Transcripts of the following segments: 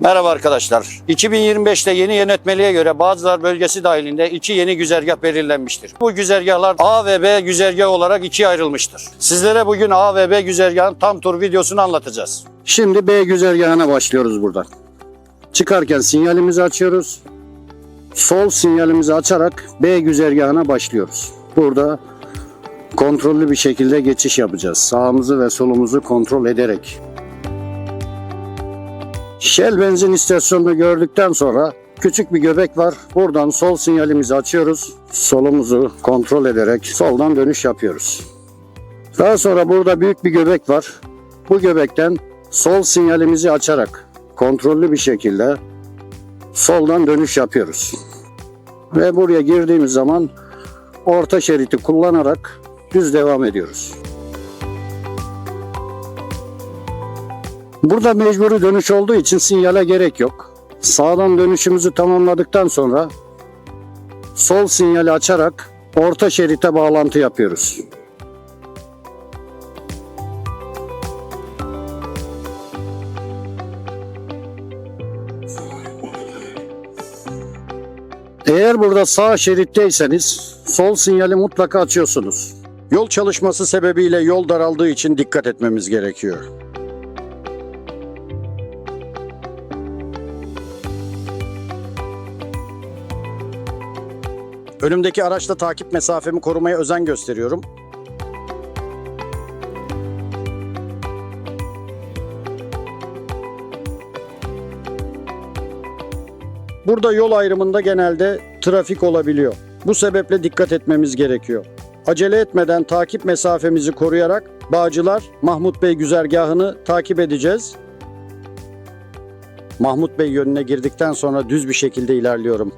Merhaba arkadaşlar. 2025'te yeni yönetmeliğe göre Bağcılar bölgesi dahilinde iki yeni güzergah belirlenmiştir. Bu güzergahlar A ve B güzergah olarak ikiye ayrılmıştır. Sizlere bugün A ve B güzergahın tam tur videosunu anlatacağız. Şimdi B güzergahına başlıyoruz buradan. Çıkarken sinyalimizi açıyoruz. Sol sinyalimizi açarak B güzergahına başlıyoruz. Burada kontrollü bir şekilde geçiş yapacağız. Sağımızı ve solumuzu kontrol ederek. Shell benzin istasyonunu gördükten sonra küçük bir göbek var. Buradan sol sinyalimizi açıyoruz. Solumuzu kontrol ederek soldan dönüş yapıyoruz. Daha sonra burada büyük bir göbek var. Bu göbekten sol sinyalimizi açarak kontrollü bir şekilde soldan dönüş yapıyoruz. Ve buraya girdiğimiz zaman orta şeridi kullanarak düz devam ediyoruz. Burada mecburi dönüş olduğu için sinyale gerek yok. Sağdan dönüşümüzü tamamladıktan sonra sol sinyali açarak orta şerite bağlantı yapıyoruz. Eğer burada sağ şeritteyseniz sol sinyali mutlaka açıyorsunuz. Yol çalışması sebebiyle yol daraldığı için dikkat etmemiz gerekiyor. Önümdeki araçla takip mesafemi korumaya özen gösteriyorum. Burada yol ayrımında genelde trafik olabiliyor. Bu sebeple dikkat etmemiz gerekiyor. Acele etmeden takip mesafemizi koruyarak Bağcılar Mahmut Bey güzergahını takip edeceğiz. Mahmut Bey yönüne girdikten sonra düz bir şekilde ilerliyorum.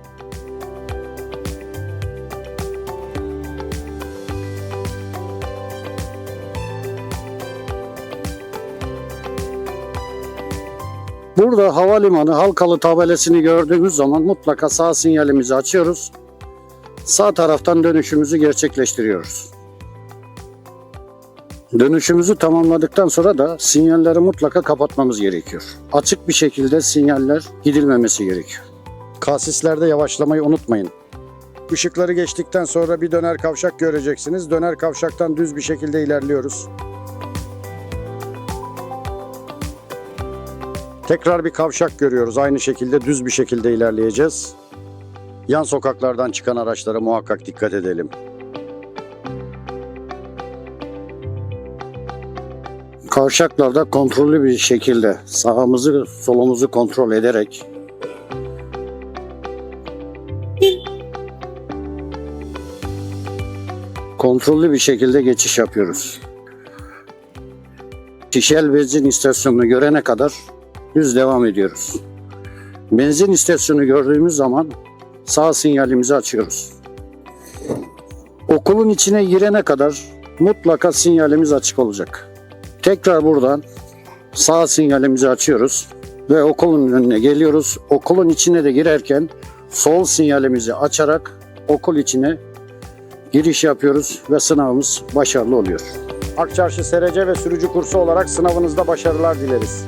Burada havalimanı halkalı tabelasını gördüğümüz zaman mutlaka sağ sinyalimizi açıyoruz. Sağ taraftan dönüşümüzü gerçekleştiriyoruz. Dönüşümüzü tamamladıktan sonra da sinyalleri mutlaka kapatmamız gerekiyor. Açık bir şekilde sinyaller gidilmemesi gerekiyor. Kasislerde yavaşlamayı unutmayın. Işıkları geçtikten sonra bir döner kavşak göreceksiniz. Döner kavşaktan düz bir şekilde ilerliyoruz. Tekrar bir kavşak görüyoruz. Aynı şekilde düz bir şekilde ilerleyeceğiz. Yan sokaklardan çıkan araçlara muhakkak dikkat edelim. Kavşaklarda kontrollü bir şekilde sağımızı solumuzu kontrol ederek kontrollü bir şekilde geçiş yapıyoruz. Şişel benzin istasyonunu görene kadar düz devam ediyoruz. Benzin istasyonu gördüğümüz zaman sağ sinyalimizi açıyoruz. Okulun içine girene kadar mutlaka sinyalimiz açık olacak. Tekrar buradan sağ sinyalimizi açıyoruz ve okulun önüne geliyoruz. Okulun içine de girerken sol sinyalimizi açarak okul içine giriş yapıyoruz ve sınavımız başarılı oluyor. Akçarşı SRC ve sürücü kursu olarak sınavınızda başarılar dileriz.